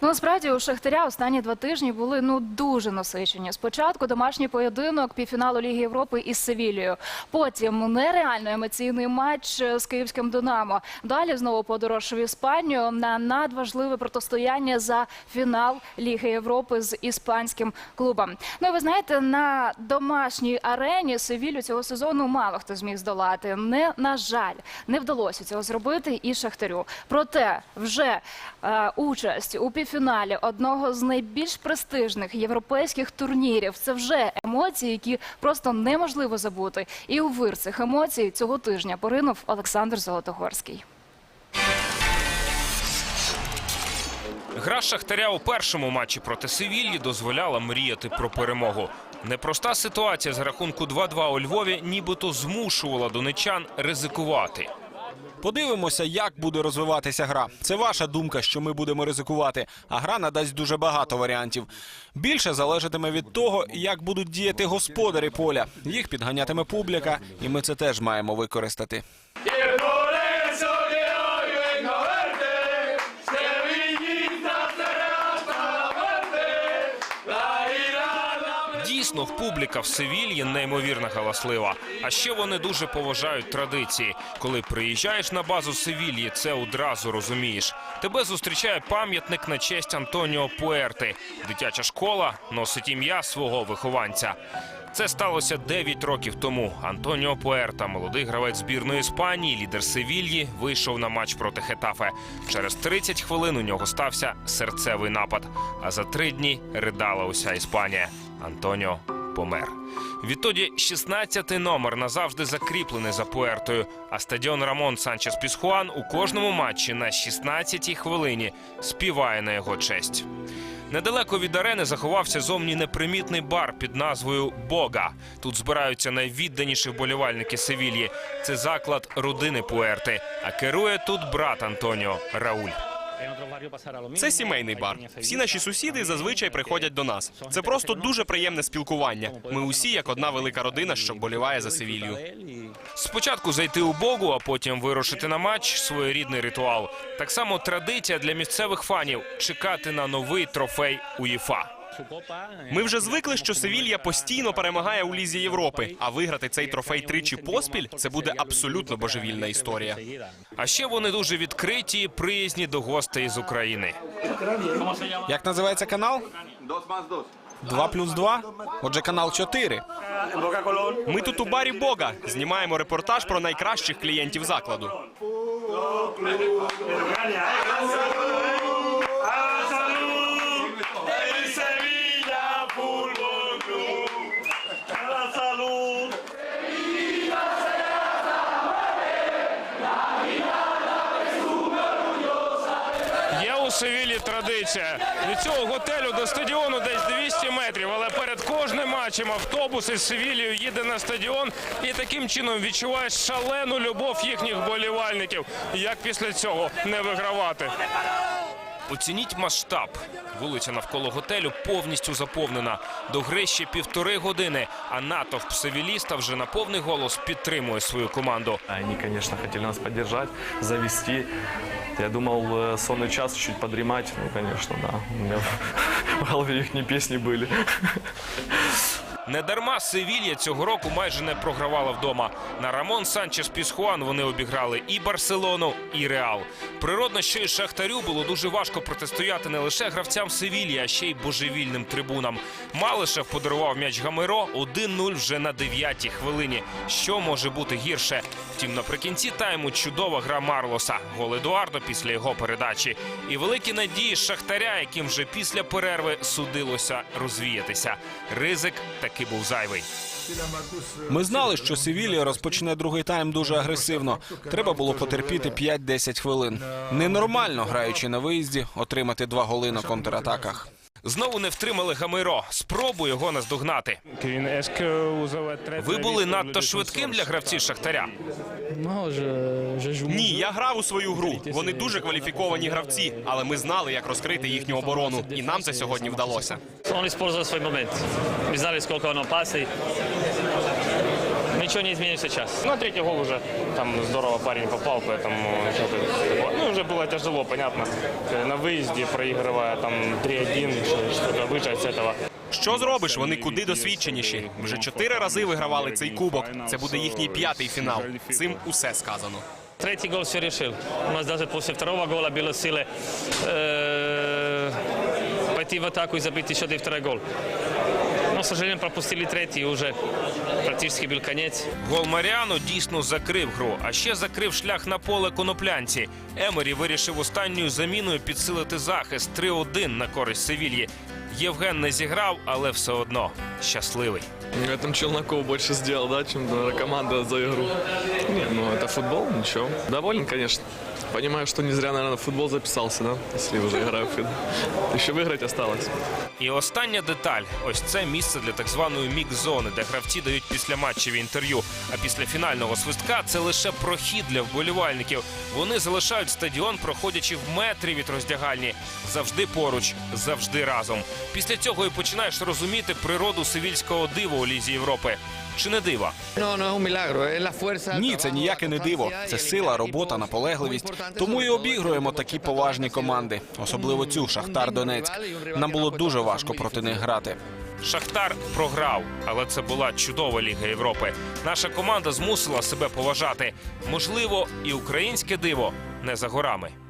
Ну, насправді у Шахтаря останні два тижні були ну дуже насичені. Спочатку домашній поєдинок півфіналу Ліги Європи із Севілією. Потім нереально емоційний матч е, з київським Динамо. Далі знову подорож в Іспанію на надважливе протистояння за фінал Ліги Європи з іспанським клубом. Ну ви знаєте, на домашній арені Севілю цього сезону мало хто зміг здолати. Не на жаль, не вдалося цього зробити і Шахтарю. Проте вже е, участь у півфіналі одного з найбільш престижних європейських турнірів. Це вже емоції, які просто неможливо забути. І у вир цих емоцій цього тижня поринув Олександр Золотогорський. Гра Шахтаря у першому матчі проти Севільї дозволяла мріяти про перемогу. Непроста ситуація з рахунку 2-2 у Львові нібито змушувала донечан ризикувати. Подивимося, як буде розвиватися гра. Це ваша думка, що ми будемо ризикувати, а гра надасть дуже багато варіантів. Більше залежатиме від того, як будуть діяти господарі поля. Їх підганятиме публіка, і ми це теж маємо використати. La Дійсно, публіка в Севільї неймовірно галаслива. А ще вони дуже поважають традиції. Коли приїжджаєш на базу Севільї, це одразу розумієш. Тебе зустрічає пам'ятник на честь Антоніо Пуерти. Дитяча школа носить ім'я свого вихованця. Це сталося 9 років тому. Антоніо Пуерта, молодий гравець збірної Іспанії, лідер Севільї, вийшов на матч проти Хетафе. Через 30 хвилин у нього стався серцевий напад. А за три дні ридала уся Іспанія. Антоніо помер. Відтоді 16-й номер назавжди закріплений за Пуертою. А стадіон Рамон Санчес Пісхуан у кожному матчі на 16-й хвилині співає на його честь. Недалеко від арени заховався зовні непримітний бар під назвою Бога. Тут збираються найвідданіші вболівальники Севільї. Це заклад родини Пуерти. А керує тут брат Антоніо Рауль. Це сімейний бар. Всі наші сусіди зазвичай приходять до нас. Це просто дуже приємне спілкування. Ми усі як одна велика родина, що боліває за Севілью. Спочатку зайти у Богу, а потім вирушити на матч своєрідний ритуал. Так само традиція для місцевих фанів чекати на новий трофей УЄФА. Ми вже звикли, що Севілья постійно перемагає у лізі Європи. А виграти цей трофей тричі поспіль це буде абсолютно божевільна історія. А ще вони дуже відкриті і приязні до гостей з України. Як називається канал? Два плюс два? Отже, канал 4. Ми тут у барі Бога знімаємо репортаж про найкращих клієнтів закладу. Є у Севілі традиція. Від цього готелю до стадіону десь 200 метрів, але перед кожним матчем автобус із Севілією їде на стадіон і таким чином відчуваєш шалену любов їхніх болівальників. Як після цього не вигравати? Оцініть масштаб. Вулиця навколо готелю повністю заповнена. До гри ще півтори години, а натовп севіліста вже на повний голос підтримує свою команду. Они, конечно, хотели нас поддержать, завести. Я думал, э, сонный час чуть подремать. Ну, конечно, да. У меня в голове их песни были. Недарма Севілья цього року майже не програвала вдома. На Рамон Санчес Пісхуан вони обіграли і Барселону, і Реал. Природно, що і Шахтарю було дуже важко протистояти не лише гравцям Севілії, а ще й божевільним трибунам. Малишев подарував м'яч Гамиро 1-0 вже на 9-й хвилині. Що може бути гірше? Втім, наприкінці тайму чудова гра Марлоса. Гол Едуардо після його передачі. І великі надії Шахтаря, яким вже після перерви судилося розвіятися. Ризик таки був зайвий. Ми знали, що Севілія розпочне другий тайм дуже агресивно. Треба було потерпіти 5-10 хвилин. Ненормально, граючи на виїзді, отримати два голи на контратаках. Знову не втримали Гамиро. Спробуй його наздогнати. Ви були надто швидким для гравців Шахтаря. Ні, я грав у свою гру. Вони дуже кваліфіковані гравці, але ми знали, як розкрити їхню оборону, і нам це сьогодні вдалося. Вони использовал свій момент. Ми знали, скільки воно пасей Ничего не изменится сейчас. На третий гол уже там здорово парень попал, поэтому что тут. Ну, уже тоже было тяжело, понятно. Э, На выезде, проигрывая там 3-1, что- что-то выжать с этого. Що зробиш? Вони куди досвідченіші. Вже чотири рази вигравали цей кубок. Це буде їхній п'ятий фінал. Цим усе сказано. Третий гол все решил. У нас даже после второго гола было силы э, пойти в атаку и забить еще один второй гол. Но, к сожалению, пропустили третий и уже практически был конец. Гол Маріану дійсно закрив гру, а ще закрив шлях на поле коноплянці. Емері вирішив останньою заміною підсилити захист 3-1 на користь Севільї. Євген не зіграв, але все одно щасливий. В этом Челноков больше сделал, да, чем наверное, команда за игру. Не, ну это футбол, ничего. Доволен, конечно. Понимаю, что не зря, наверное, в футбол записался, да, если уже играю в футбол. Еще выиграть осталось. І остання деталь: ось це місце для так званої мік-зони, де гравці дають післяматчеві інтерв'ю. А після фінального свистка це лише прохід для вболівальників. Вони залишають стадіон, проходячи в метрі від роздягальні. Завжди поруч, завжди разом. Після цього і починаєш розуміти природу сивільського дива у лізі Європи. Чи не дива? Ні, це ніяке не диво. Це сила, робота, наполегливість. Тому і обігруємо такі поважні команди, особливо цю Шахтар Донецьк. Нам було дуже важко проти них грати. Шахтар програв, але це була чудова Ліга Європи. Наша команда змусила себе поважати. Можливо, і українське диво не за горами.